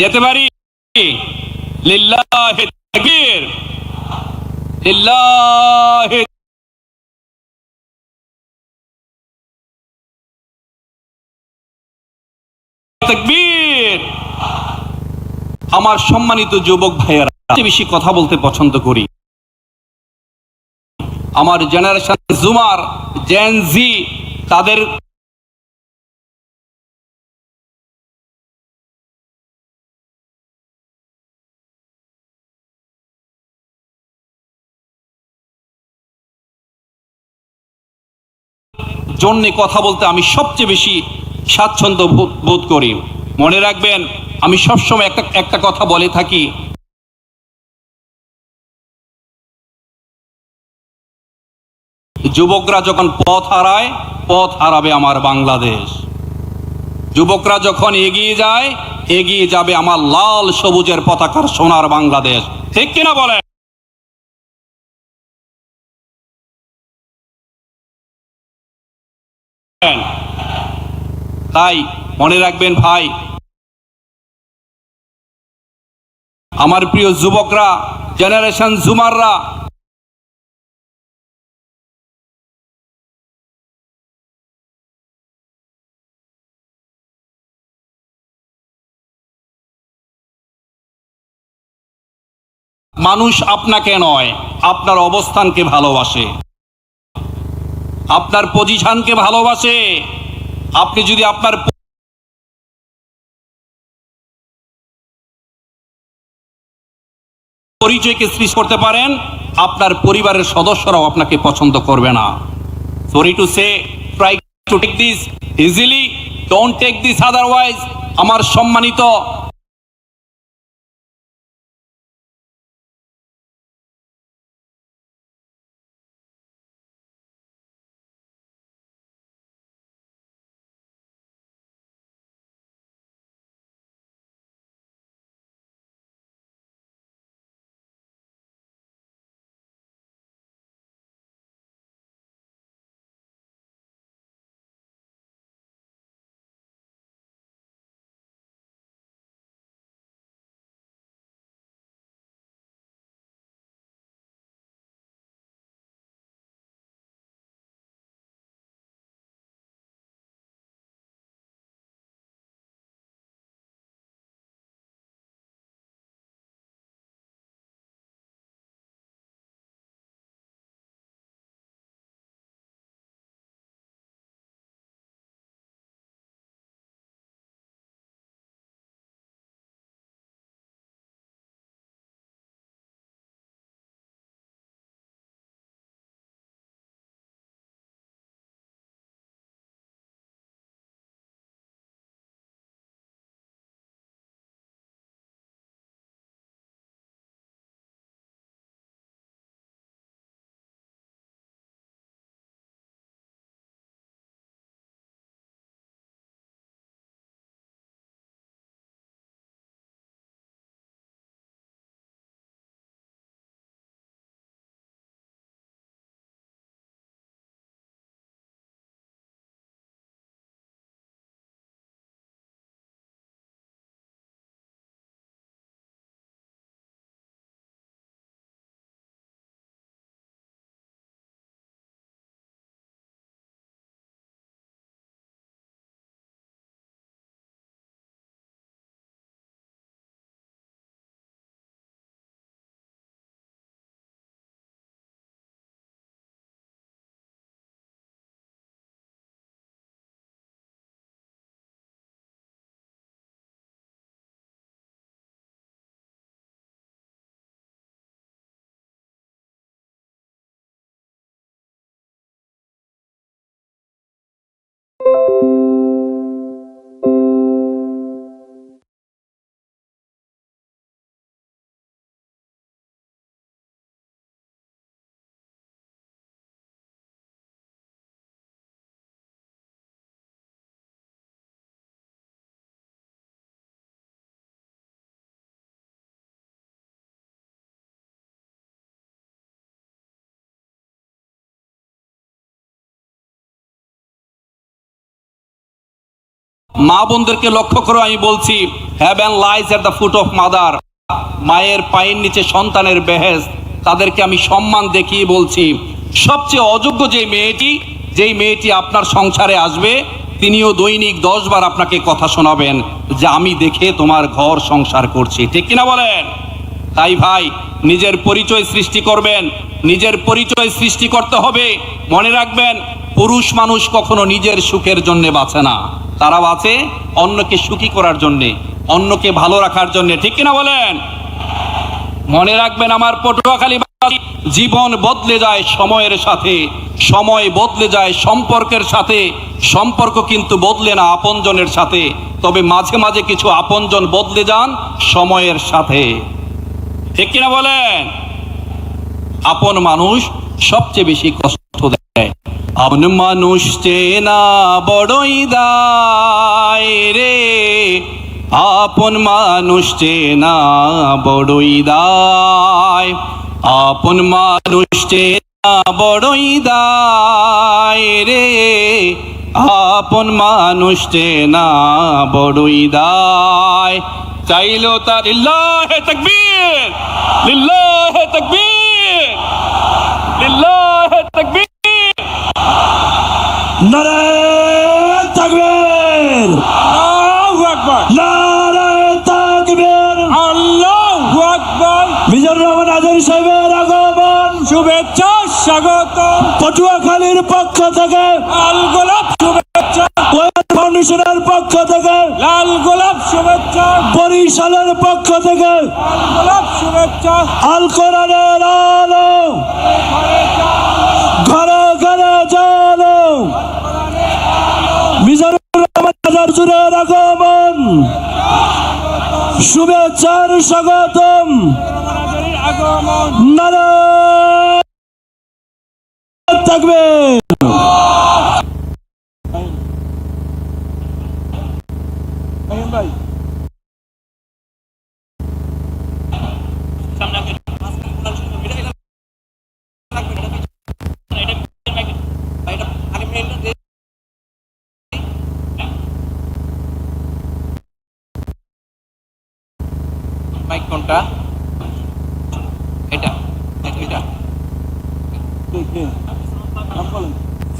যেতে পারি? আমার সম্মানিত যুবক ভাইয়েরা বেশি কথা বলতে পছন্দ করি। আমার জেনারেশন জুমার জেন জি তাদের জন্য কথা বলতে আমি সবচেয়ে বেশি স্বাচ্ছন্দ্য বোধ- করি। মনে রাখবেন, আমি সবসময় একটা একটা কথা বলে থাকি। যুবকরা যখন পথ হারায়, পথ হারাবে আমার বাংলাদেশ। যুবকরা যখন এগিয়ে যায়, এগিয়ে যাবে আমার লাল সবুজের পতাকার সোনার বাংলাদেশ। ঠিক কিনা বলেন? তাই মনে রাখবেন ভাই, আমার প্রিয় যুবকরা জেনারেশন জুমাররা মানুষ আপনাকে নয়, আপনার অবস্থানকে ভালোবাসে। আপনার পজিশনকে ভালোবাসে। আপনি যদি আপনার পরিচয়কে সৃষ্টি করতে পারেন, আপনার পরিবারের সদস্যরাও আপনাকে পছন্দ করবে না। Sorry to say try to take this easily don't take this otherwise আমার সম্মানিত মা বোনদেরকে লক্ষ্য করে, আমি বলছি heaven lies at the foot of mother মায়ের পায়ের নিচে সন্তানের বেহেস তাদেরকে আমি সম্মান দেখিয়ে বলছি, সবচেয়ে অযোগ্য যে মেয়েটি, যেই মেয়েটি আপনার সংসারে আসবে, তিনিও দৈনিক দশ বার আপনাকে কথা শোনাবেন যে আমি দেখে তোমার ঘর সংসার করছি। ঠিক কিনা বলেন? তাই ভাই, নিজের পরিচয় সৃষ্টি করবেন, নিজের পরিচয় সৃষ্টি করতে হবে, মনে রাখবেন পুরুষ মানুষ কখনো নিজের সুখের জন্য বাঁচে না। তারা বাঁচে অন্যকে সুখী করার জন্য, অন্যকে ভালো রাখার জন্য। ঠিক কিনা বলেন? মনে রাখবেন আমার পটুয়াখালী জীবন বদলে যায় সময়ের সাথে, সময় বদলে যায় সম্পর্কের সাথে, সম্পর্ক কিন্তু বদলে না আপনজনের সাথে। তবে মাঝে মাঝে কিছু আপনজন বদলে যান সময়ের সাথে। ঠিক কিনা বলেন? আপন মানুষ সবচেয়ে বেশি কষ্ট আপন মানুষ চেনা বড়ই দায় রে। আপন মানুষ চেনা বড়ই দায়। আপন মানুষ চেনা বড়ই দায় রে। আপন মানুষ চেনা বড়ই দায়। চাইলো তার লিল্লাহে তাকবীর লিল্লাহে তাকবীর লিল্লাহে তাকবীর। নারায়ণ তাকবীর। আল্লাহু আকবার। নারায়ণ তাকবীর। আল্লাহু আকবার। মিজানুর রহমান আজারি সাহেবের আগমন। শুভেচ্ছা স্বাগতম। পটুয়াখালীর পক্ষ থেকে। লাল গোলাপ শুভেচ্ছা। ওয়েল ফাউন্ডেশনের পক্ষ থেকে। লাল গোলাপ শুভেচ্ছা। বরিশালের পক্ষ থেকে। লাল গোলাপ শুভেচ্ছা। আল কোরআনের আলো। শুভেচ্ছার স্বাগতম। থাকবে আগমন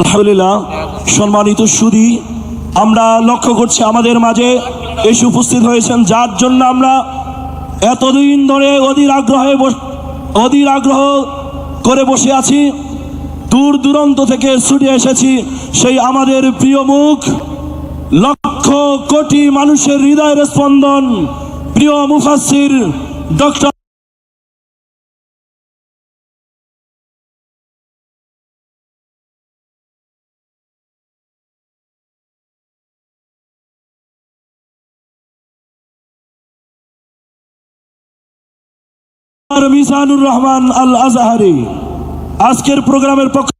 আলহামদুলিল্লাহ, সম্মানিত সুদী, আমরা লক্ষ্য করছি আমাদের মাঝে এসে উপস্থিত হয়েছেন, যার জন্য আমরা এতদিন ধরে অধীর আগ্রহে অধীর আগ্রহ করে বসে আছি। দূর দূরান্ত থেকে ছুটে এসেছি, সেই আমাদের প্রিয় মুখ, লক্ষ কোটি মানুষের হৃদয়ের স্পন্দন, প্রিয় মুফাসির ডক্টর মিজানুর রহমান আল আজহারি আজকের প্রোগ্রামের পক্ষ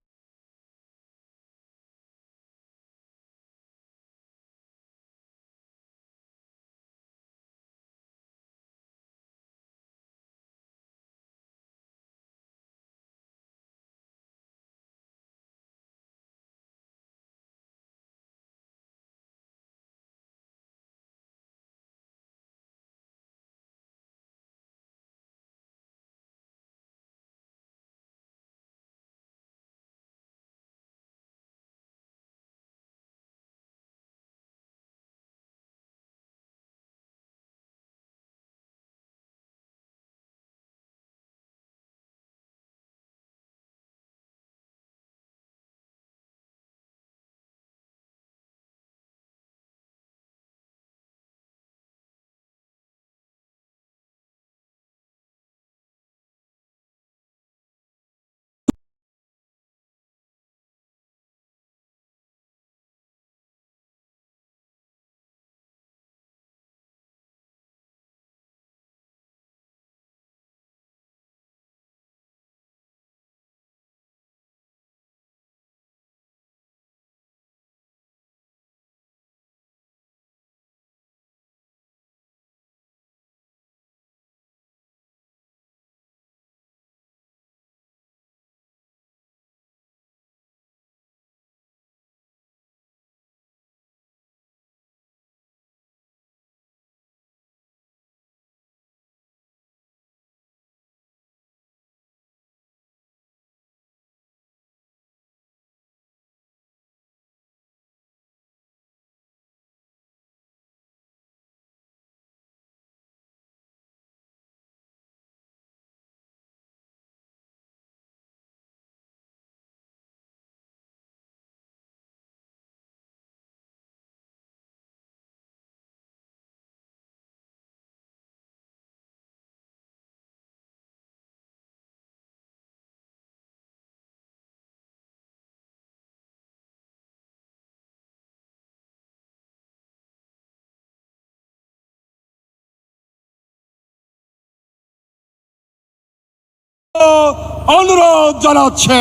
অনুরোধ জানাচ্ছে।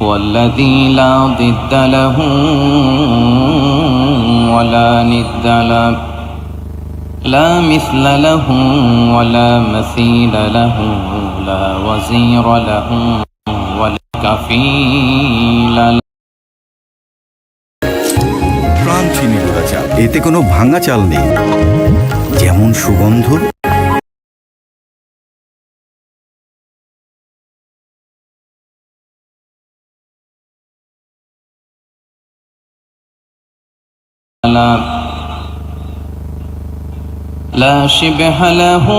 والذي لا ضد له ولا ند له لا مثل له ولا مثيل له لا وزير له ولا كفيل له প্রাণ চিনি গুঁড়া চাল এতে কোনো ভাঙা চাল নেই যেমন সুগন্ধ لا لا شبه له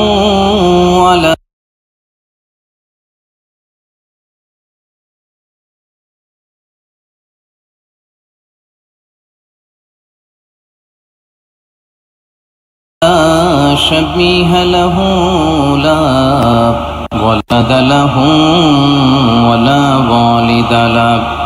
ولا لا شبيه له لا ولد له ولا والد له.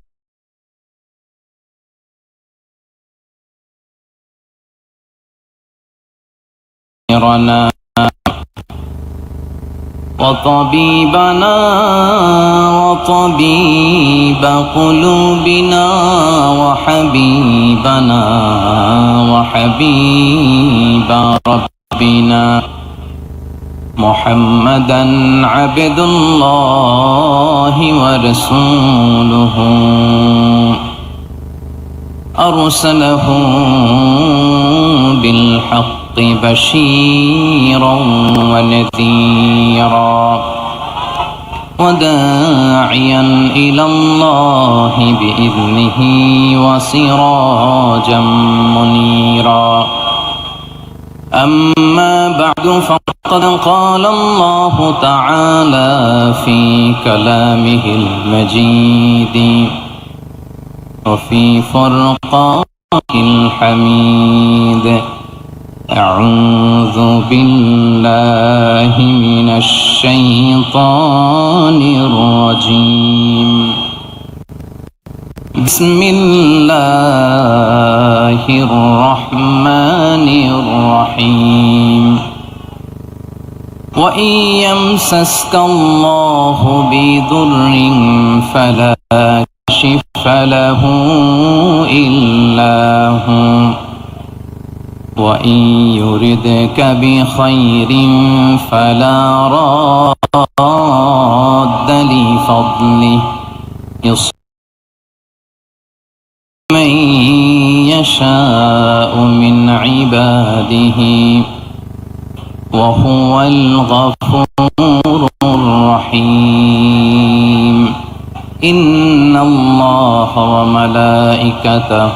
خيرنا وطبيبنا وطبيب قلوبنا وحبيبنا وحبيب ربنا. محمدا عبد الله ورسوله. أرسله بالحق. بشيرا ونذيرا وداعيا إلى الله بإذنه وسراجا منيرا. أما بعد فقد قال الله تعالى في كلامه المجيد وفي فرقان الحميد. أعوذ بالله من الشيطان الرجيم. بسم الله الرحمن الرحيم. وإن يمسسك الله بضر فلا كشف له إلا هو. وإن يردك بخير فلا راد لفضله. من يشاء من عباده وهو الغفور الرحيم. إن الله وملائكته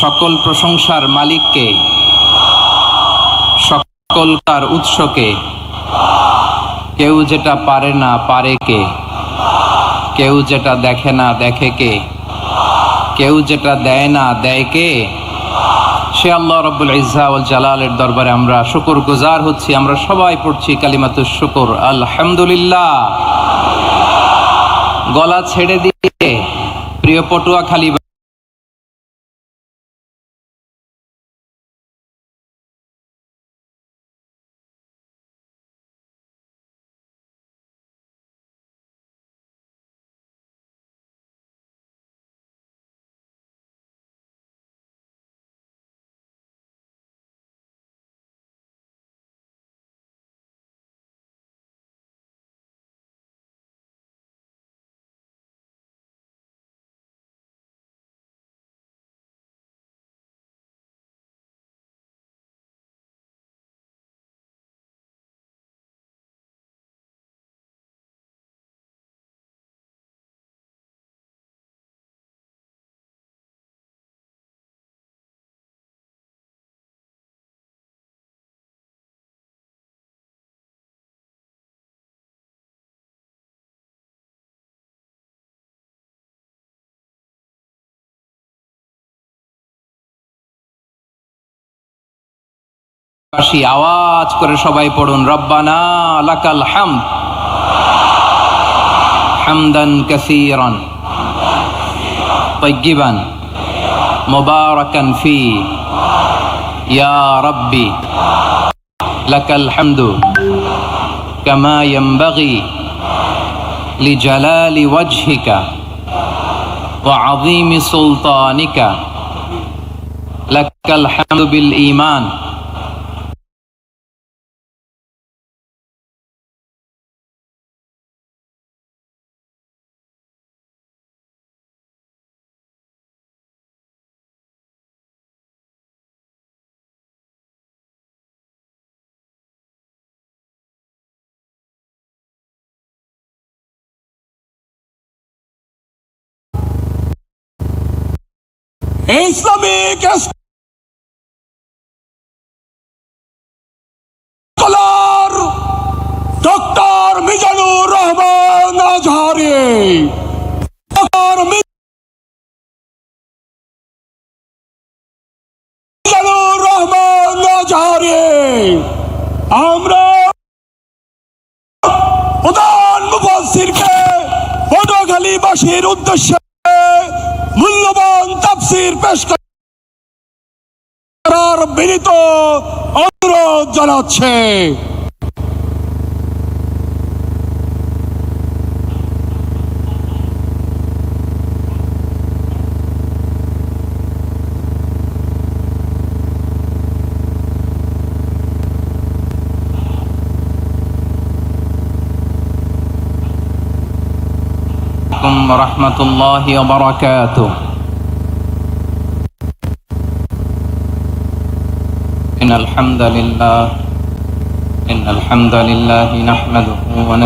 সকল প্রশংসার মালিককে, সকল তার উৎসকে, কেউ যেটা পারে না পারে কে, কেউ যেটা দেখে না দেখে কে, কেউ যেটা দেয় না দেয় কে, সে আল্লাহ রব্বুল ইজাউল জালালের দরবারে আমরা শুকুর গুজার হচ্ছি। আমরা সবাই পড়ছি কালিমাতু শুকুর। আলহামদুলিল্লাহ। গলা ছেড়ে দিয়ে, প্রিয় পটুয়া আসি আওয়াজ করে সবাই পড়ুন রব্বানা লাকাল হাম হামদান কাসিরান তৈগিবান মুবারাকান ফি ইয়া রব্বি লাকাল হামদু কামা ইয়ামবাগি لجلال وجهك وعظيم سلطانك لك الحمد بالإيمان Islamic scholar doctor Mizanur Rahman Azhari. Mizanur Rahman আমরা প্রধান উদ্দেশ্যে মূল্যবান তাফসির পেশ করার বিনীত অনুরোধ জানাচ্ছে। عليكم ورحمة الله وبركاته. إن الحمد لله إن الحمد لله نحمده ونستعينه